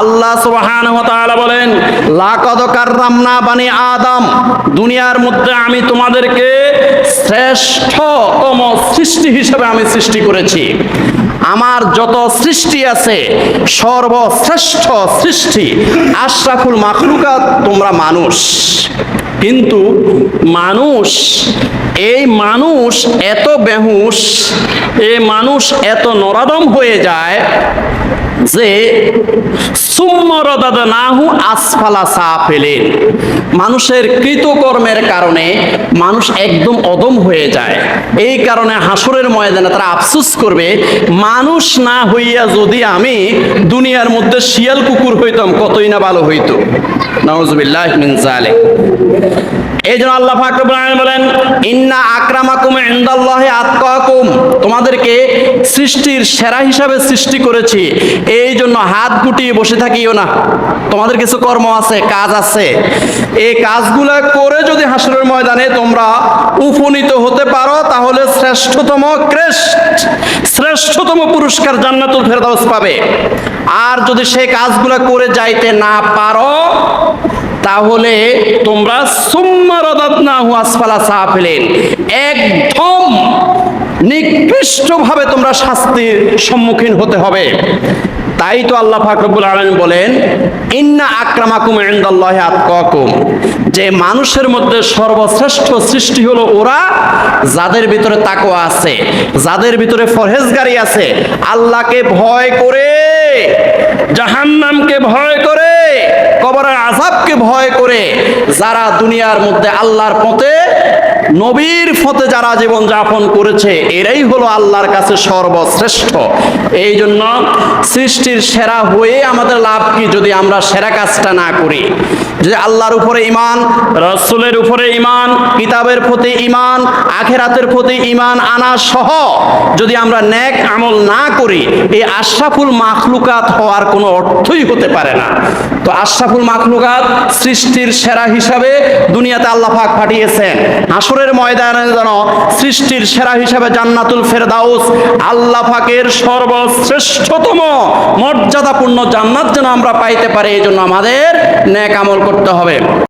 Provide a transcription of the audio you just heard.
আল্লাহ সুবহানাহু ওয়া তাআলা বলেন, লাকাদ কাররামনা বানি আদম, দুনিয়ার মধ্যে আমি তোমাদেরকে শ্রেষ্ঠতম সৃষ্টি হিসেবে আমি সৃষ্টি করেছি। আমার যত সৃষ্টি আছে, সর্বশ্রেষ্ঠ সৃষ্টি, আশরাফুল মাখলুকাত তোমরা মানুষ। কিন্তু মানুষ, এই মানুষ এত বেহুশ, এই মানুষ এত নরাদম হয়ে যায় যে সুম্মরদাদনাহু আসফালা সাফেলেন। মানুষের কৃতকর্মের কারণে মানুষ একদম অদম হয়ে যায়। এই কারণে হাসরের ময়দানে তারা আফসোস করবে, মানুষ না হইয়া যদি আমি দুনিয়ার মধ্যে শিয়াল কুকুর হইতাম, কতই না ভালো হইতো? নওয়াজবিল্লাহ মিন জালিক এই জন্য আল্লাহ বলেন, ইন্না আক্রামাকুম ইন্দাল্লাহি আতকাকুম। তোমাদেরকে সৃষ্টির সেরা হিসাবে সৃষ্টি করেছি। এই জন্য হাত গুটিয়ে বসে থাকিও না। তোমাদের কিছু কর্ম আছে, কাজ আছে। এই কাজগুলো করে যদি হাসরের ময়দানে তোমরা উপনীত হতে পারো, তাহলে শ্রেষ্ঠতম ক্রেস্ট, শ্রেষ্ঠতম পুরস্কার জান্নাতুল ফেরদাউস পাবে। আর যদি সেই কাজগুলো করে যাইতে না পারো তাহলে তোমরা সুম্মারদাতনা হুয়াসফালা সাফিলিন। একদম নিকৃষ্টভাবে তোমরা শাস্তির সম্মুখীন হতে হবে। তাই তো আল্লাহ ফাকরুল আলম বলেন, ইন্না আক্রামাকুম ইনদাল্লাহি আতকাকুম। যে মানুষের মধ্যে সর্বশ্রেষ্ঠ সৃষ্টি হলো ওরা, যাদের ভিতরে তাকওয়া আছে, যাদের ভিতরে ফরহেজগারি আছে, আল্লাহকে ভয় করে, জাহান্নামকে ভয় করে আযাবকে ভয় করে যারা দুনিয়ার মধ্যে আল্লাহর পথে নবীর ফতে যারা জীবন যাপন করেছে, এরাই হলো আল্লাহর কাছে সর্বশ্রেষ্ঠ। এই জন্য সৃষ্টির সেরা হয়ে আমাদের লাভ কি যদি আমরা সেরা কাজটা না করি? যদি আল্লাহর উপরে ইমান রসুলের উপরে ইমান কিতাবের প্রতি ইমান আখেরাতের প্রতি ইমান আনা সহ যদি আমরা ন্যাক আমল না করি, এই আশরাফুল মাখলুকাত হওয়ার কোনো অর্থই হতে পারে না। তো আশরাফুল মাখলুকাত সৃষ্টির সেরা হিসাবে দুনিয়াতে আল্লাহ পাক পাঠিয়েছেন। হাসরের ময়দানে যেন সৃষ্টির সেরা হিসাবে জান্নাতুল ফেরদাউস আল্লাহ পাকের সর্বশ্রেষ্ঠতম মর্যাদাপূর্ণ জান্নাত যেন আমরা পাইতে পারি, এই জন্য আমাদের ন্যাক আমল করতে হবে।